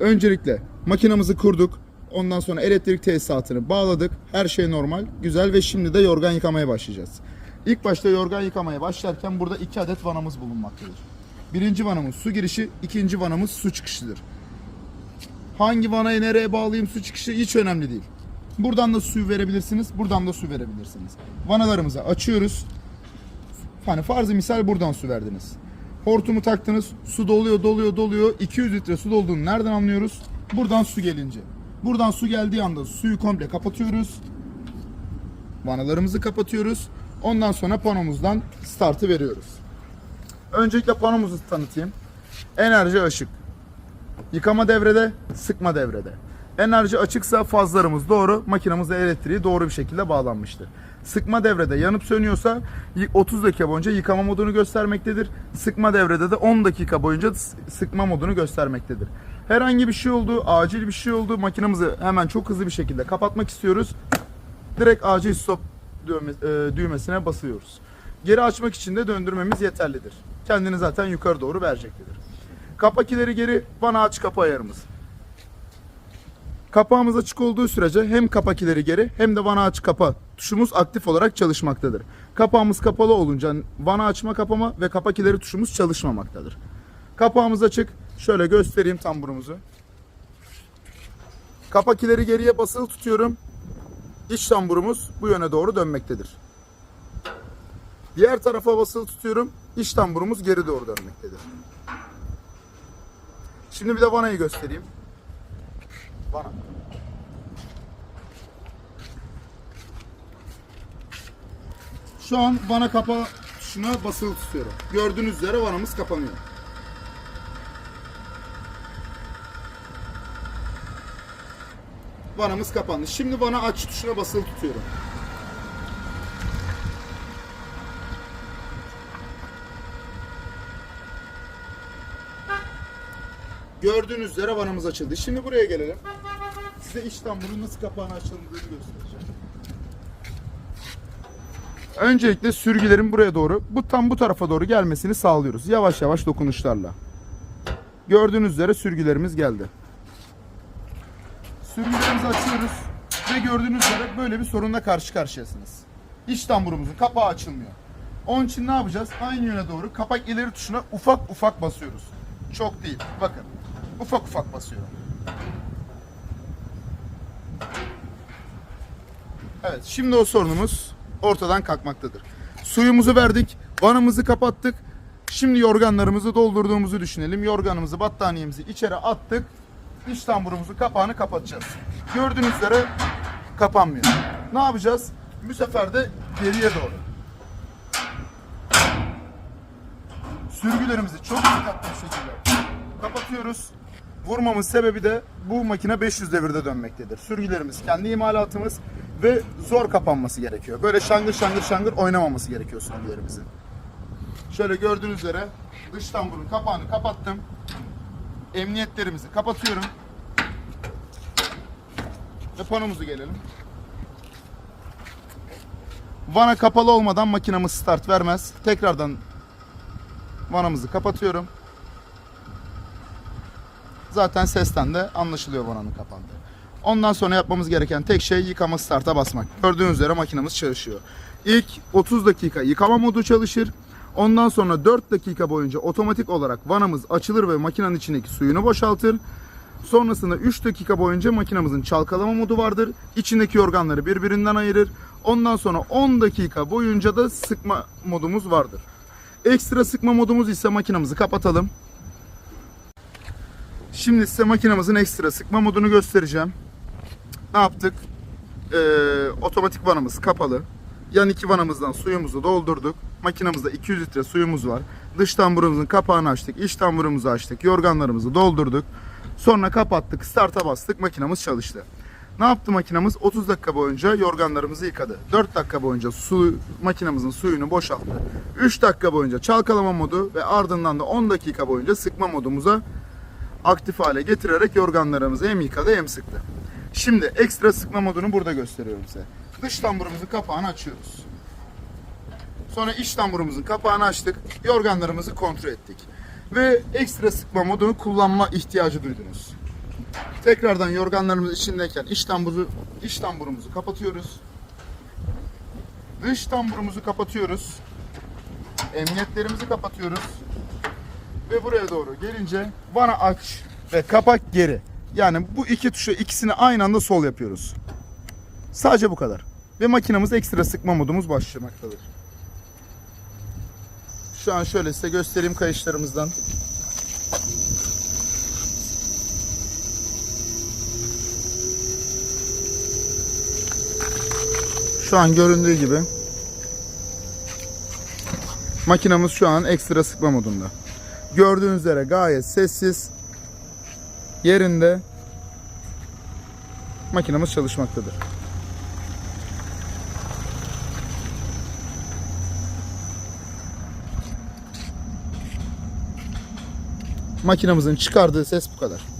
Öncelikle makinamızı kurduk. Ondan sonra elektrik tesisatını bağladık. Her şey normal, güzel ve şimdi de yorgan yıkamaya başlayacağız. İlk başta yorgan yıkamaya başlarken burada iki adet vanamız bulunmaktadır. Birinci vanamız su girişi, ikinci vanamız su çıkışıdır. Hangi vanayı nereye bağlayayım su çıkışı hiç önemli değil. Buradan da su verebilirsiniz, buradan da su verebilirsiniz. Vanalarımızı açıyoruz. Hani farzı misal buradan su verdiniz. Hortumu taktınız, su doluyor, doluyor, doluyor. 200 litre su dolduğunu nereden anlıyoruz? Buradan su gelince. Buradan su geldiği anda suyu komple kapatıyoruz. Vanalarımızı kapatıyoruz. Ondan sonra panomuzdan startı veriyoruz. Öncelikle panomuzu tanıtayım. Enerji ışık. Yıkama devrede, sıkma devrede. Enerji açıksa fazlarımız doğru, makinamızda elektriği doğru bir şekilde bağlanmıştır. Sıkma devrede yanıp sönüyorsa y- 30 dakika boyunca yıkama modunu göstermektedir. Sıkma devrede de 10 dakika boyunca sıkma modunu göstermektedir. Herhangi bir şey oldu, acil bir şey oldu, makinamızı hemen çok hızlı bir şekilde kapatmak istiyoruz. Direkt acil stop e, düğmesine basıyoruz. Geri açmak için de döndürmemiz yeterlidir. Kendini zaten yukarı doğru verecektir. Kapak ileri geri bana aç kapı ayarımız. Kapağımız açık olduğu sürece hem kapak ileri geri hem de vana aç kapa tuşumuz aktif olarak çalışmaktadır. Kapağımız kapalı olunca vana açma kapama ve kapak ileri tuşumuz çalışmamaktadır. Kapağımız açık. Şöyle göstereyim tamburumuzu. Kapak ileri geriye basılı tutuyorum. İç tamburumuz bu yöne doğru dönmektedir. Diğer tarafa basılı tutuyorum. İç tamburumuz geri doğru dönmektedir. Şimdi bir de vanayı göstereyim. Vana. Şu an vana kapa tuşuna basılı tutuyorum. Gördüğünüz üzere vanamız kapanıyor. Vanamız kapandı. Şimdi vana aç tuşuna basılı tutuyorum. Gördüğünüz üzere vanamız açıldı. Şimdi buraya gelelim. Size iç tamburun nasıl kapağını açıldığını göstereceğim. Öncelikle sürgülerin buraya doğru, bu tam bu tarafa doğru gelmesini sağlıyoruz. Yavaş yavaş dokunuşlarla. Gördüğünüz üzere sürgülerimiz geldi. Sürgülerimizi açıyoruz ve gördüğünüz üzere böyle bir sorunla karşı karşıyasınız. İç tamburumuzun kapağı açılmıyor. Onun için ne yapacağız? Aynı yöne doğru kapak ileri tuşuna ufak ufak basıyoruz. Çok değil. Bakın. Ufak ufak basıyorum. Evet, şimdi o sorunumuz ortadan kalkmaktadır. Suyumuzu verdik, vanamızı kapattık. Şimdi yorganlarımızı doldurduğumuzu düşünelim. Yorganımızı, battaniyemizi içeri attık. İç tamburumuzun kapağını kapatacağız. Gördüğünüz üzere kapanmıyor. Ne yapacağız? Bu sefer de geriye doğru. Sürgülerimizi çok dikkatli bir şekilde kapatıyoruz. Vurmamın sebebi de bu makine 500 devirde dönmektedir. Sürgülerimiz kendi imalatımız ve zor kapanması gerekiyor. Böyle şangır şangır şangır oynamaması gerekiyor sürgülerimizin. Şöyle gördüğünüz üzere dış tamburun kapağını kapattım. Emniyetlerimizi kapatıyorum. Ve panomuzu gelelim. Vana kapalı olmadan makinamız start vermez. Tekrardan vanamızı kapatıyorum. Zaten sesten de anlaşılıyor vananın kapandığı. Ondan sonra yapmamız gereken tek şey yıkama starta basmak. Gördüğünüz üzere makinamız çalışıyor. İlk 30 dakika yıkama modu çalışır. Ondan sonra 4 dakika boyunca otomatik olarak vanamız açılır ve makinenin içindeki suyunu boşaltır. Sonrasında 3 dakika boyunca makinamızın çalkalama modu vardır. İçindeki yorganları birbirinden ayırır. Ondan sonra 10 dakika boyunca da sıkma modumuz vardır. Ekstra sıkma modumuz ise makinamızı kapatalım. Şimdi size makinamızın ekstra sıkma modunu göstereceğim. Ne yaptık? Ee, otomatik vanamız kapalı. Yan iki vanamızdan suyumuzu doldurduk. Makinamızda 200 litre suyumuz var. Dış tamburumuzun kapağını açtık. iç tamburumuzu açtık. Yorganlarımızı doldurduk. Sonra kapattık. Start'a bastık. Makinamız çalıştı. Ne yaptı makinamız? 30 dakika boyunca yorganlarımızı yıkadı. 4 dakika boyunca su makinamızın suyunu boşalttı. 3 dakika boyunca çalkalama modu ve ardından da 10 dakika boyunca sıkma modumuza aktif hale getirerek yorganlarımızı hem yıkadı hem sıktı. Şimdi ekstra sıkma modunu burada gösteriyorum size. Dış tamburumuzun kapağını açıyoruz. Sonra iç tamburumuzun kapağını açtık. Yorganlarımızı kontrol ettik. Ve ekstra sıkma modunu kullanma ihtiyacı duydunuz. Tekrardan yorganlarımız içindeyken iç tamburu, iç tamburumuzu kapatıyoruz. Dış tamburumuzu kapatıyoruz. Emniyetlerimizi kapatıyoruz. Ve buraya doğru gelince vana aç ve kapak geri. Yani bu iki tuşu ikisini aynı anda sol yapıyoruz. Sadece bu kadar. Ve makinamız ekstra sıkma modumuz başlamaktadır. Şu an şöyle size göstereyim kayışlarımızdan. Şu an göründüğü gibi makinamız şu an ekstra sıkma modunda. Gördüğünüz üzere gayet sessiz yerinde makinamız çalışmaktadır. Makinamızın çıkardığı ses bu kadar.